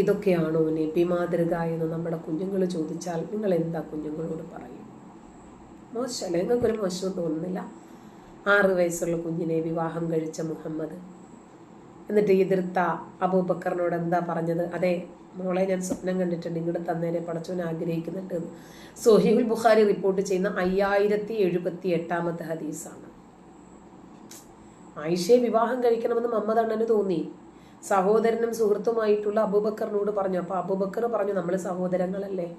ഇതൊക്കെയാണോ നബി മാതൃക എന്ന് നമ്മുടെ കുഞ്ഞുങ്ങൾ ചോദിച്ചാൽ നിങ്ങൾ എന്താ കുഞ്ഞുങ്ങളോട് പറയും? മോശമല്ല നിങ്ങൾക്കൊരു മോശം തോന്നുന്നില്ല. ആറ് വയസ്സുള്ള കുഞ്ഞിനെ വിവാഹം കഴിച്ച മുഹമ്മദ്. എന്നിട്ട് എതിർത്ത അബൂബക്കറിനോട് എന്താ പറഞ്ഞത്? അതെ മോളെ ഞാൻ സ്വപ്നം കണ്ടിട്ടുണ്ട് ഇങ്ങോട്ട് തന്നേരെ പടച്ചോൻ ആഗ്രഹിക്കുന്നുണ്ട് സോഹിബുൽ ബുഖാരി റിപ്പോർട്ട് ചെയ്യുന്ന അയ്യായിരത്തി എഴുപത്തി എട്ടാമത്തെ ഹദീസാണ്. ആയിഷയെ വിവാഹം കഴിക്കണമെന്ന് മമ്മദ് അണ്ണന് തോന്നി. സഹോദരനും സുഹൃത്തുമായിട്ടുള്ള അബൂബക്കറിനോട് പറഞ്ഞു അപ്പൊ അബൂബക്കർ പറഞ്ഞു നമ്മൾ സഹോദരങ്ങളല്ലേ.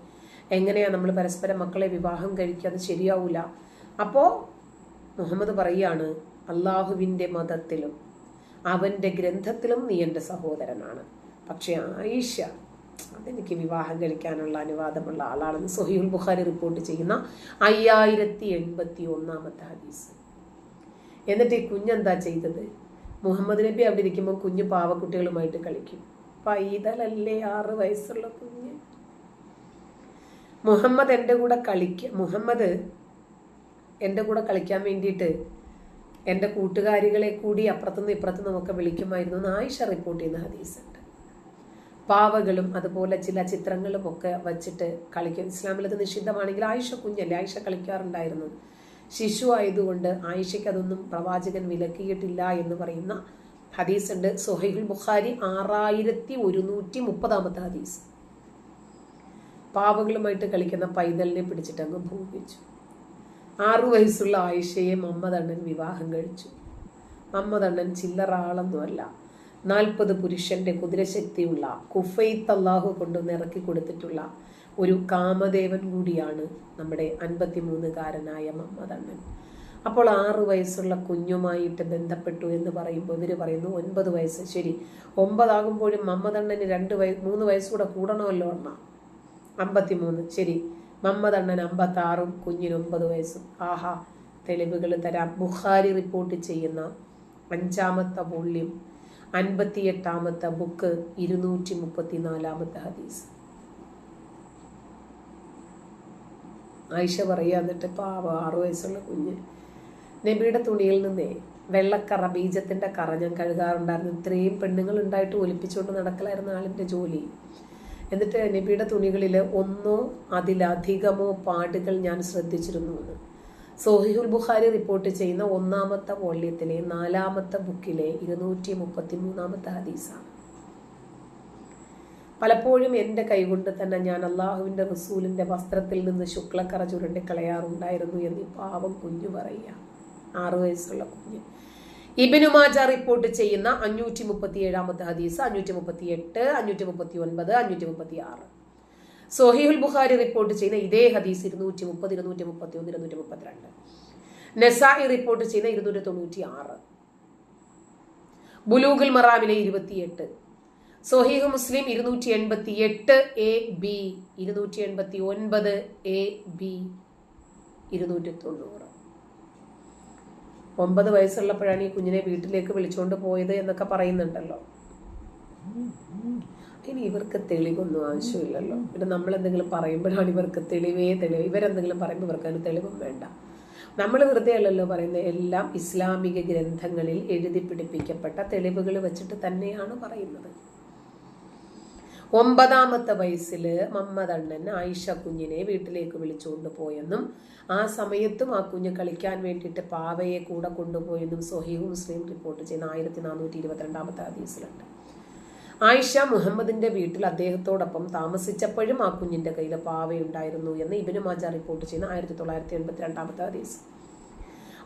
എങ്ങനെയാ നമ്മൾ പരസ്പരം മക്കളെ വിവാഹം കഴിക്കുക? അത് ശരിയാവൂല. അപ്പോ മുഹമ്മദ് പറയാണ് അള്ളാഹുവിന്റെ മതത്തിലും അവന്റെ ഗ്രന്ഥത്തിലും നീ എന്റെ സഹോദരനാണ്. പക്ഷെ ആയിഷ അതെനിക്ക് വിവാഹം കഴിക്കാനുള്ള അനുവാദമുള്ള ആളാണെന്ന് സൊഹീൽ ബുഖാരി റിപ്പോർട്ട് ചെയ്യുന്ന അയ്യായിരത്തി എൺപത്തി ഒന്നാമത്തെ ഹദീസ്. എന്നിട്ട് ഈ കുഞ്ഞെന്താ ചെയ്തത്? മുഹമ്മദ് നബി അവിടെ ഇരിക്കുമ്പോൾ കുഞ്ഞ് പാവക്കുട്ടികളുമായിട്ട് കളിക്കും. പൈതലല്ലേ ആറ് വയസ്സുള്ള കുഞ്ഞ്? മുഹമ്മദ് എന്റെ കൂടെ കളിക്ക മുഹമ്മദ് എന്റെ കൂടെ കളിക്കാൻ വേണ്ടിയിട്ട് എന്റെ കൂട്ടുകാരികളെ കൂടി അപ്പുറത്തുനിന്ന് ഇപ്പുറത്തുനിന്നും ഒക്കെ വിളിക്കുമായിരുന്നു ആയിഷ റിപ്പോർട്ട് ചെയ്യുന്ന ഹദീസുണ്ട്. പാവകളും അതുപോലെ ചില ചിത്രങ്ങളും ഒക്കെ വച്ചിട്ട് കളിക്കും. ഇസ്ലാമിലത് നിഷിദ്ധമാണെങ്കിൽ ആയിഷ കുഞ്ഞല്ലേ? ആയിഷ കളിക്കാറുണ്ടായിരുന്നു. ശിശു ആയതുകൊണ്ട് ആയിഷയ്ക്ക് അതൊന്നും പ്രവാചകൻ വിലക്കിയിട്ടില്ല എന്ന് പറയുന്ന ഹദീസ് ഉണ്ട് സുഹൈൽ ബുഖാരി ആറായിരത്തി ഒരുന്നൂറ്റി മുപ്പതാമത്തെ ഹദീസ്. പാവകളുമായിട്ട് കളിക്കുന്ന പൈതലിനെ പിടിച്ചിട്ട് അങ്ങ് ഭൂമിച്ചു ആറു വയസ്സുള്ള ആയിഷയെ മമ്മദണ്ണൻ വിവാഹം കഴിച്ചു. മമ്മദണ്ണൻ ചില്ലറ ആളൊന്നുമല്ല നാൽപ്പത് പുരുഷന്റെ കുതിരശക്തിയുള്ള കുഫൈത്ത് അള്ളാഹു കൊണ്ടുവന്ന് ഇറക്കി കൊടുത്തിട്ടുള്ള ഒരു കാമദേവൻ കൂടിയാണ് നമ്മുടെ അൻപത്തിമൂന്നുകാരനായ മമ്മദണ്ണൻ. അപ്പോൾ ആറ് വയസ്സുള്ള കുഞ്ഞുമായിട്ട് ബന്ധപ്പെട്ടു എന്ന് പറയുമ്പോൾ ഇവർ പറയുന്നു ഒൻപത് വയസ്സ്. ശരി ഒമ്പതാകുമ്പോഴും മമ്മദണ്ണന് രണ്ട് വയ മൂന്ന് വയസ്സുകൂടെ കൂടണമല്ലോ അണ്ണ അമ്പത്തിമൂന്ന്. ശരി മമ്മദണ്ണൻ അമ്പത്താറും കുഞ്ഞിന് ഒമ്പത് വയസ്സും. ആഹാ തെളിവുകൾ തരാം. ബുഖാരി റിപ്പോർട്ട് ചെയ്യുന്ന അഞ്ചാമത്തെ വോള്യം അൻപത്തിയെട്ടാമത്തെ ബുക്ക് ഇരുന്നൂറ്റി മുപ്പത്തിനാലാമത്തെ ഹദീസ്. ആയിഷ പറയുക എന്നിട്ട് പാവ ആറു വയസ്സുള്ള കുഞ്ഞ്. നബിയുടെ തുണിയിൽ നിന്നേ വെള്ളക്കറ ബീജത്തിന്റെ കറ ഞാൻ കഴുകാറുണ്ടായിരുന്നു. ഇത്രയും പെണ്ണുങ്ങൾ ഉണ്ടായിട്ട് ഒലിപ്പിച്ചുകൊണ്ട് നടക്കലായിരുന്നു ആളിന്റെ ജോലി. എന്നിട്ട് നബിയുടെ തുണികളിൽ ഒന്നോ അതിലധികമോ പാടുകൾ ഞാൻ ശ്രദ്ധിച്ചിരുന്നു എന്ന്. സോഹിഹുൽ ബുഖാരി റിപ്പോർട്ട് ചെയ്യുന്ന ഒന്നാമത്തെ വോള്യത്തിലെ നാലാമത്തെ ബുക്കിലെ ഇരുന്നൂറ്റി മുപ്പത്തി മൂന്നാമത്തെ ഹദീസാണ്. പലപ്പോഴും എന്റെ കൈകൊണ്ട് തന്നെ ഞാൻ അള്ളാഹുവിന്റെ റസൂലിന്റെ വസ്ത്രത്തിൽ നിന്ന് ശുക്ലക്കറ ചുരുണ്ടി കളയാറുണ്ടായിരുന്നു എന്ന് പാവം കുഞ്ഞു പറയുക. ആറു വയസ്സുള്ള കുഞ്ഞ്. ഇബിനുമാജ റിപ്പോർട്ട് ചെയ്യുന്ന അഞ്ഞൂറ്റി മുപ്പത്തി ഏഴാമത്തെ ഹദീസ് അഞ്ഞൂറ്റി മുപ്പത്തി എട്ട് അഞ്ഞൂറ്റി മുപ്പത്തി ഒൻപത് അഞ്ഞൂറ്റി മുപ്പത്തി ആറ് സോഹിഹുൽ ബുഖാരി റിപ്പോർട്ട് ചെയ്യുന്ന ഇതേ ഹദീസ് ഇരുന്നൂറ്റി മുപ്പത് ഇരുന്നൂറ്റി മുപ്പത്തി ഒന്ന് ഇരുന്നൂറ്റി മുപ്പത്തിരണ്ട് നെസായി റിപ്പോർട്ട് ചെയ്യുന്ന ഇരുന്നൂറ്റി തൊണ്ണൂറ്റി ആറ് ബുലൂഗുൽ മറാമിലെ ഇരുപത്തിയെട്ട്. സൊഹീഹ് മുസ്ലിം ഇരുന്നൂറ്റി എൺപത്തി എട്ട് എ ബി ഇരുന്നൂറ്റി എൺപത്തി ഒൻപത് എ ബി ഇരുന്നൂറ്റി തൊണ്ണൂറ് ഒമ്പത് വയസ്സുള്ളപ്പോഴാണ് ഈ കുഞ്ഞിനെ വീട്ടിലേക്ക് വിളിച്ചുകൊണ്ട് പോയത് എന്നൊക്കെ പറയുന്നുണ്ടല്ലോ. ഇനി ഇവർക്ക് തെളിവൊന്നും ആവശ്യമില്ലല്ലോ. പിന്നെ നമ്മൾ എന്തെങ്കിലും പറയുമ്പോഴാണ് ഇവർക്ക് തെളിവേ തെളിവ്. ഇവരെന്തെങ്കിലും പറയുമ്പോൾ ഇവർക്ക് അതിന് തെളിവും വേണ്ട. നമ്മൾ വെറുതെ അല്ലല്ലോ പറയുന്നത് എല്ലാം ഇസ്ലാമിക ഗ്രന്ഥങ്ങളിൽ എഴുതി പിടിപ്പിക്കപ്പെട്ട തെളിവുകൾ വെച്ചിട്ട് തന്നെയാണ് പറയുന്നത്. ഒമ്പതാമത്തെ വയസ്സിൽ മമ്മദണ്ണൻ ആയിഷ കുഞ്ഞിനെ വീട്ടിലേക്ക് വിളിച്ചുകൊണ്ട് പോയെന്നും ആ സമയത്തും ആ കുഞ്ഞ് കളിക്കാൻ വേണ്ടിയിട്ട് പാവയെ കൂടെ കൊണ്ടുപോയെന്നും സൊഹീഹ് മുസ്ലിം റിപ്പോർട്ട് ചെയ്യുന്ന ആയിരത്തി നാനൂറ്റി ഇരുപത്തിരണ്ടാമത്തെ ഹദീസിലുണ്ട്. ആയിഷ മുഹമ്മദിന്റെ വീട്ടിൽ അദ്ദേഹത്തോടൊപ്പം താമസിച്ചപ്പോഴും ആ കുഞ്ഞിന്റെ കയ്യിൽ പാവയുണ്ടായിരുന്നു എന്ന് ഇബിനു മാജ റിപ്പോർട്ട് ചെയ്യുന്ന ആയിരത്തി തൊള്ളായിരത്തി എൺപത്തി രണ്ടാമത്തെ ഹദീസ്.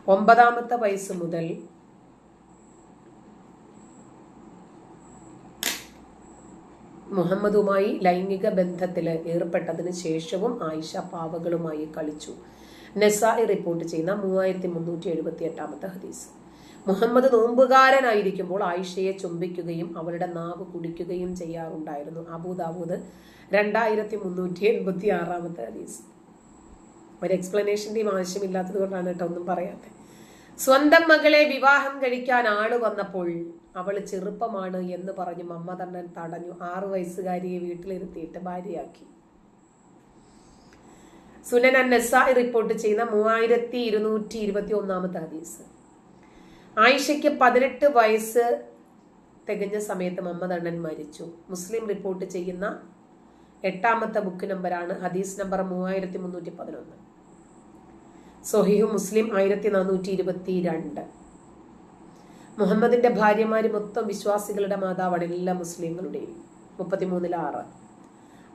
ഒമ്പതാമത്തെ വയസ്സ് മുതൽ മുഹമ്മദുമായി ലൈംഗിക ബന്ധത്തിൽ ഏർപ്പെട്ടതിന് ശേഷവും ആയിഷ പാവകളുമായി കളിച്ചു. നെസായി റിപ്പോർട്ട് ചെയ്യുന്ന മൂവായിരത്തി മുന്നൂറ്റി എഴുപത്തി എട്ടാമത്തെ ഹദീസ്. മുഹമ്മദ് നോമ്പുകാരനായിരിക്കുമ്പോൾ ആയിഷയെ ചുംബിക്കുകയും അവളുടെ നാവ് കുടിക്കുകയും ചെയ്യാറുണ്ടായിരുന്നു. അബൂദാബൂദ് രണ്ടായിരത്തി മുന്നൂറ്റി എൺപത്തി ആറാമത്തെ ഹദീസ്. ഒരു എക്സ്പ്ലനേഷന്റെയും ആവശ്യമില്ലാത്തത് കൊണ്ടാണ് കേട്ടോ ഒന്നും പറയാത്തത് സ്വന്തം മകളെ വിവാഹം കഴിക്കാൻ ആൾ വന്നപ്പോൾ അവൾ ചെറുപ്പമാണ് എന്ന് പറഞ്ഞു മമ്മ തന്നെ തടഞ്ഞു. ആറു വയസ്സുകാരിയെ വീട്ടിലിരുത്തിയിട്ട് ഭാര്യയാക്കി. സുനൻ നസായി റിപ്പോർട്ട് ചെയ്യുന്ന മൂവായിരത്തി ഇരുന്നൂറ്റി ഇരുപത്തി ഒന്നാമത്തെ ഹദീസ്. ആയിഷയ്ക്ക് പതിനെട്ട് വയസ്സ് തികഞ്ഞ സമയത്ത് മമ്മദണ്ണൻ മരിച്ചു. മുസ്ലിം റിപ്പോർട്ട് ചെയ്യുന്ന എട്ടാമത്തെ ബുക്ക് നമ്പറാണ് ഹദീസ് നമ്പർ മൂവായിരത്തി മുന്നൂറ്റി പതിനൊന്ന്. സൊഹീഹു മുസ്ലിം ആയിരത്തി നാനൂറ്റി ഇരുപത്തി രണ്ട് മുഹമ്മദിന്റെ ഭാര്യമാര് മൊത്തം വിശ്വാസികളുടെ മാതാവാണ് എല്ലാ മുസ്ലിങ്ങളുടെയും. മുപ്പത്തിമൂന്നിൽ ആറ്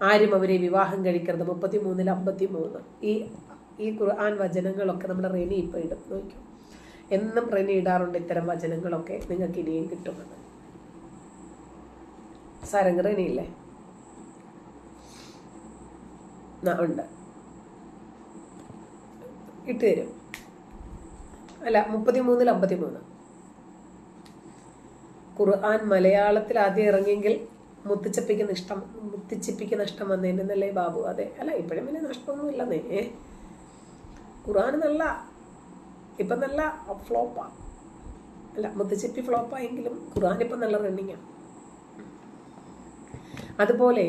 ആരും അവരെ വിവാഹം കഴിക്കരുത്. മുപ്പത്തിമൂന്നിൽ അമ്പത്തി മൂന്ന് ഈ ഈ ഖുർആൻ വചനങ്ങളൊക്കെ നമ്മൾ റെനി ഇപ്പോൾ ഇടും. നോക്കും എന്നും റെനി ഇടാറുണ്ട് ഇത്തരം വചനങ്ങളൊക്കെ നിങ്ങൾക്ക് ഇനിയും കിട്ടുമെന്ന്. സാരംഗ് റെനിയില്ലേ? ഉണ്ട്. ഇട്ട് തരും. അല്ല മുപ്പത്തി മൂന്നിൽ അമ്പത്തി മൂന്ന് ഖുർആൻ മലയാളത്തിൽ ആദ്യം ഇറങ്ങിയെങ്കിൽ മുത്തിച്ചപ്പിക്ക് നഷ്ടം മുത്തിച്ചിപ്പിക്ക് നഷ്ടം വന്നേന്നല്ലേ ബാബു? അതെ. അല്ല ഇപ്പോഴും പിന്നെ നഷ്ടമൊന്നും ഇല്ലെന്നേ ഖുർആൻ നല്ല ഇപ്പം നല്ല ഫ്ലോപ്പാണ് അല്ല മുത്തിച്ചിപ്പി ഫ്ലോപ്പായെങ്കിലും ഖുർആൻ ഇപ്പം നല്ല റണ്ണിങ്ങാണ് അതുപോലെ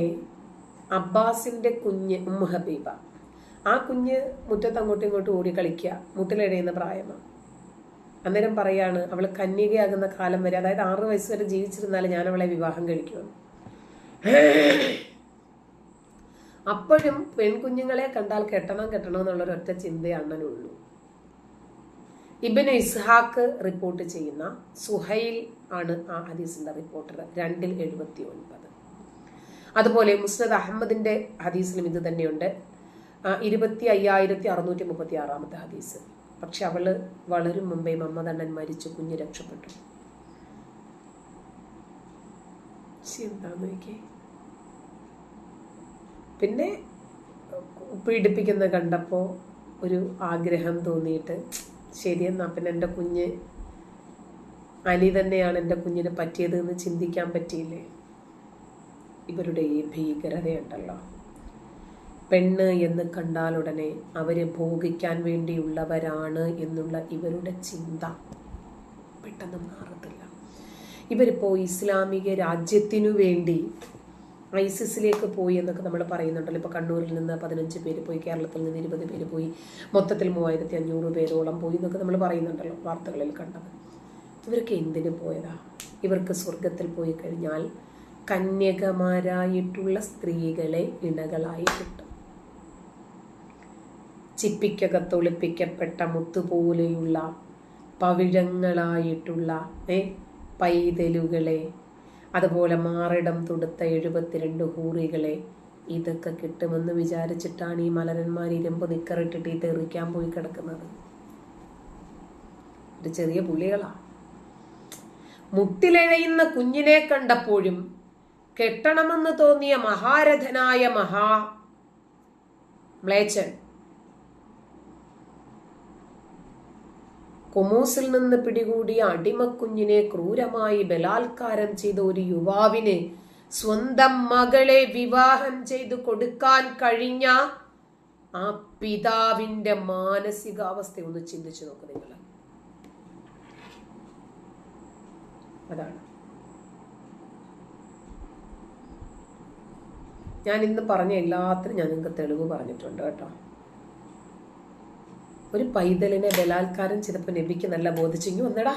അബ്ബാസിന്റെ കുഞ്ഞ് ഉമ്മ ഹബീബ. ആ കുഞ്ഞ് മുറ്റത്ത് അങ്ങോട്ടും ഇങ്ങോട്ടും ഓടി കളിക്കുക. മുട്ടിലെഴയുന്ന പ്രായമാണ് അന്നേരം പറയാണ് അവൾ കന്യകയാകുന്ന കാലം വരെ അതായത് ആറ് വയസ്സ് വരെ ജീവിച്ചിരുന്നാൽ ഞാൻ അവളെ വിവാഹം കഴിക്കുമെന്ന് അപ്പോഴും പെൺകുഞ്ഞുങ്ങളെ കണ്ടാൽ കെട്ടണം കെട്ടണം എന്നുള്ള ഒറ്റ ചിന്തയെ അണ്ണനുള്ളൂ. ഇബിന് ഇസ്ഹാക്ക് റിപ്പോർട്ട് ചെയ്യുന്ന സുഹൈൽ ആണ് ആ ഹദീസിന്റെ റിപ്പോർട്ടർ രണ്ടിൽ എഴുപത്തി ഒൻപത് അതുപോലെ മുസ്നദ് അഹമ്മദിന്റെ ഹദീസിലും ഇത് തന്നെയുണ്ട്. ഇരുപത്തി അയ്യായിരത്തി അറുന്നൂറ്റി മുപ്പത്തി ആറാമത്തെ ഹദീസ്. പക്ഷെ അവൾ വളരും മുമ്പേ മമ്മദണ്ണൻ മരിച്ചു കുഞ്ഞ് രക്ഷപ്പെട്ടു. പിന്നെ പീഡിപ്പിക്കുന്ന കണ്ടപ്പോൾ ഒരു ആഗ്രഹം തോന്നിയിട്ട് ശരിയെന്നാ പിന്നെ എന്റെ കുഞ്ഞ് അലി തന്നെയാണ് എന്റെ കുഞ്ഞിന് പറ്റിയത് എന്ന് ചിന്തിക്കാൻ പറ്റിയില്ലേ? ഇവരുടെ ഈ ഭീകരതയുണ്ടല്ലോ. പെണ്ണ് എന്ന് കണ്ടാൽ ഉടനെ അവരെ ഭോഗിക്കാൻ വേണ്ടിയുള്ളവരാണ് എന്നുള്ള ഇവരുടെ ചിന്ത പെട്ടെന്ന് മാറത്തില്ല. ഇവരിപ്പോൾ ഇസ്ലാമിക രാജ്യത്തിനു വേണ്ടി ഐസിസിലേക്ക് പോയി എന്നൊക്കെ നമ്മൾ പറയുന്നുണ്ടല്ലോ. ഇപ്പോൾ കണ്ണൂരിൽ നിന്ന് പതിനഞ്ച് പേര് പോയി കേരളത്തിൽ നിന്ന് ഇരുപത് പേര് പോയി മൊത്തത്തിൽ മൂവായിരത്തി അഞ്ഞൂറ് പേരോളം പോയി എന്നൊക്കെ നമ്മൾ പറയുന്നുണ്ടല്ലോ വാർത്തകളിൽ കണ്ടത്. ഇവർക്ക് എന്തിനു പോയതാ? ഇവർക്ക് സ്വർഗത്തിൽ പോയി കഴിഞ്ഞാൽ കന്യകമാരായിട്ടുള്ള സ്ത്രീകളെ ഇണകളായി കിട്ടും. ചിപ്പിക്കകത്തൊളിപ്പിക്കപ്പെട്ട മുത്തുപോലെയുള്ള പവിഴങ്ങളായിട്ടുള്ള ഏ പൈതലുകളെ. അതുപോലെ മാറിടം തൊടുത്ത എഴുപത്തിരണ്ട് ഹൂറികളെ. ഇതൊക്കെ കിട്ടുമെന്ന് വിചാരിച്ചിട്ടാണ് ഈ മലരന്മാർ ഇരുമ്പ് നിക്കറിട്ടിട്ട് ഈ തെറിക്കാൻ പോയി കിടക്കുന്നത്. ഒരു ചെറിയ പുള്ളികളാ മുട്ടിലഴയുന്ന കുഞ്ഞിനെ കണ്ടപ്പോഴും കെട്ടണമെന്ന് തോന്നിയ മഹാരഥനായ മഹാ മ്ലേച്ചൻ കൊമൂസിൽ നിന്ന് പിടികൂടിയ അടിമക്കുഞ്ഞിനെ ക്രൂരമായി ബലാത്കാരം ചെയ്ത ഒരു യുവാവിന് സ്വന്തം മകളെ വിവാഹം ചെയ്തു കൊടുക്കാൻ കഴിഞ്ഞ ആ പിതാവിന്റെ മാനസികാവസ്ഥ ഒന്ന് ചിന്തിച്ചു നോക്കൂ നിങ്ങൾ. അതാണ്. ഞാൻ ഇന്ന് പറഞ്ഞ എല്ലാത്തിനും ഞാൻ നിങ്ങൾക്ക് തെളിവ് പറഞ്ഞിട്ടുണ്ട് കേട്ടോ. ഒരു പൈതലിനെ ബലാത്കാരം ചെയ്തപ്പോൾ നബിക്ക് നല്ല ബോധിച്ചെങ്കിൽ വന്നടാ.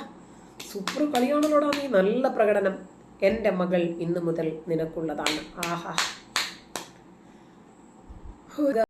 സൂപ്പർ കളിയാണല്ലോടാ നീ. നല്ല പ്രകടനം എന്റെ മകൾ ഇന്നു മുതൽ നിനക്കുള്ളതാണ്. ആഹാ.